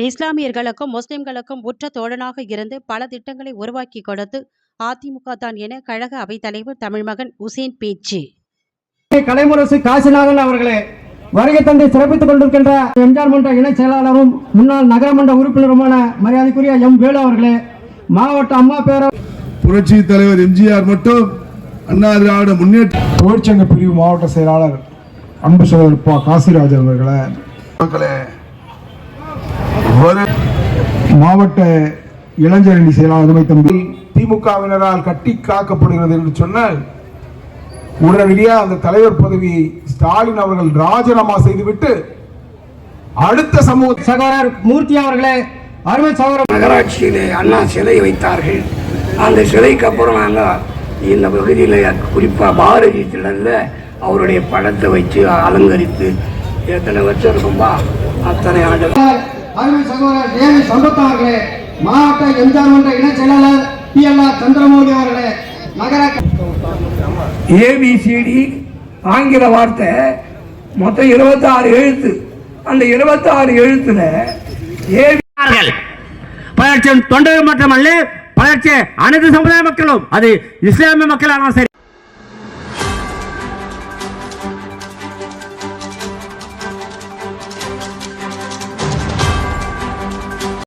இஸ்லாமியர்களுக்கும் முஸ்லிம்களுக்கும் உற்ற தோழனாக இருந்து பல திட்டங்களை உருவாக்கி கொடுத்து அதிமுக தான் என கழக அவைத்தலைவர் தமிழ்மகன் உசேன் பேச்சு. கலைமுரசு காசிநாதன் அவர்களே வருகை தந்தை சிறப்பித்துக் கொண்டிருக்கின்ற எம்ஜிஆர் மன்ற இணைச் செயலாளரும் முன்னாள் நகரமன்ற உறுப்பினருமான மரியாதைக்குரிய எம் வேலு அவர்களே மாவட்ட அம்மா பேரவை புரட்சி தலைவர் எம்ஜிஆர் மட்டும் அண்ணா திராவிட முன்னேற்ற தொழிற்சங்க பிரிவு மாவட்ட செயலாளர் அன்பு சகோதரர் பா. காசிராஜ் அவர்களை. மக்களே மாவட்ட இளைஞரணி செயலாளர் அருமை தம்பி. திமுகவினரால் கட்டி காக்கப்படுகிறது என்று சொன்னால் உடனடியாக அந்த தலைவர் பதவியை ஸ்டாலின் அவர்கள் ராஜினாமா செய்துவிட்டு அடுத்த சமூக சகோதரர் மூர்த்தி அவர்களே அருமை சகோதரர் நகராட்சியிலே அண்ணா சிலை வைத்தார்கள். அந்த சிலைக்கு அப்புறம் நாங்கள் இந்த பகுதியில் குறிப்பாக பாரதி திடலில் அவருடைய படத்தை வச்சு அலங்கரித்து எத்தனை வருஷம் இருக்கும்பா? அத்தனை ஆண்டு. அருமை சகோதரர் தேவி சம்பத் அவர்களே மாவட்ட எம்ஜிஆர் மன்ற இணைச் செயலாளர் பி எல் ஆர் சந்திரமௌலி அவர்களே நகர ஏபிசிடி ஆங்கில வார்த்தை மொத்தம் இருபத்தாறு எழுத்து. அந்த இருபத்தாறு எழுத்துல ஏ பல லட்சம் தொண்டர்கள் மட்டுமல்ல பல லட்சம் அனைத்து சமுதாய மக்களும் அது இஸ்லாமிய மக்களானாலும் சரி.